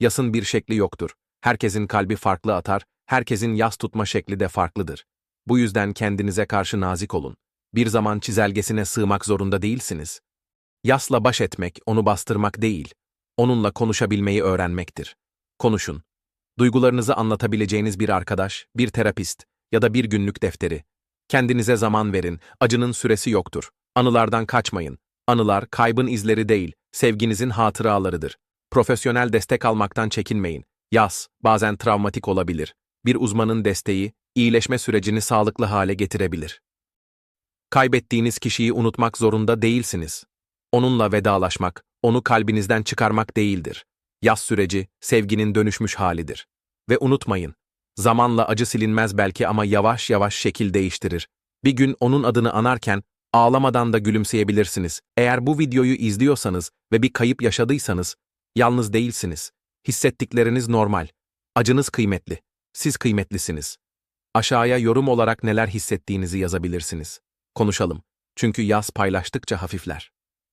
Yasın bir şekli yoktur. Herkesin kalbi farklı atar, herkesin yas tutma şekli de farklıdır. Bu yüzden kendinize karşı nazik olun. Bir zaman çizelgesine sığmak zorunda değilsiniz. Yasla baş etmek, onu bastırmak değil, onunla konuşabilmeyi öğrenmektir. Konuşun. Duygularınızı anlatabileceğiniz bir arkadaş, bir terapist ya da bir günlük defteri. Kendinize zaman verin, acının süresi yoktur. Anılardan kaçmayın. Anılar kaybın izleri değil, sevginizin hatıralarıdır. Profesyonel destek almaktan çekinmeyin. Yas, bazen travmatik olabilir. Bir uzmanın desteği, iyileşme sürecini sağlıklı hale getirebilir. Kaybettiğiniz kişiyi unutmak zorunda değilsiniz. Onunla vedalaşmak, onu kalbinizden çıkarmak değildir. Yaz süreci, sevginin dönüşmüş halidir. Ve unutmayın, zamanla acı silinmez belki ama yavaş yavaş şekil değiştirir. Bir gün onun adını anarken, ağlamadan da gülümseyebilirsiniz. Eğer bu videoyu izliyorsanız ve bir kayıp yaşadıysanız, yalnız değilsiniz. Hissettikleriniz normal. Acınız kıymetli. Siz kıymetlisiniz. Aşağıya yorum olarak neler hissettiğinizi yazabilirsiniz. Konuşalım. Çünkü yaz paylaştıkça hafifler.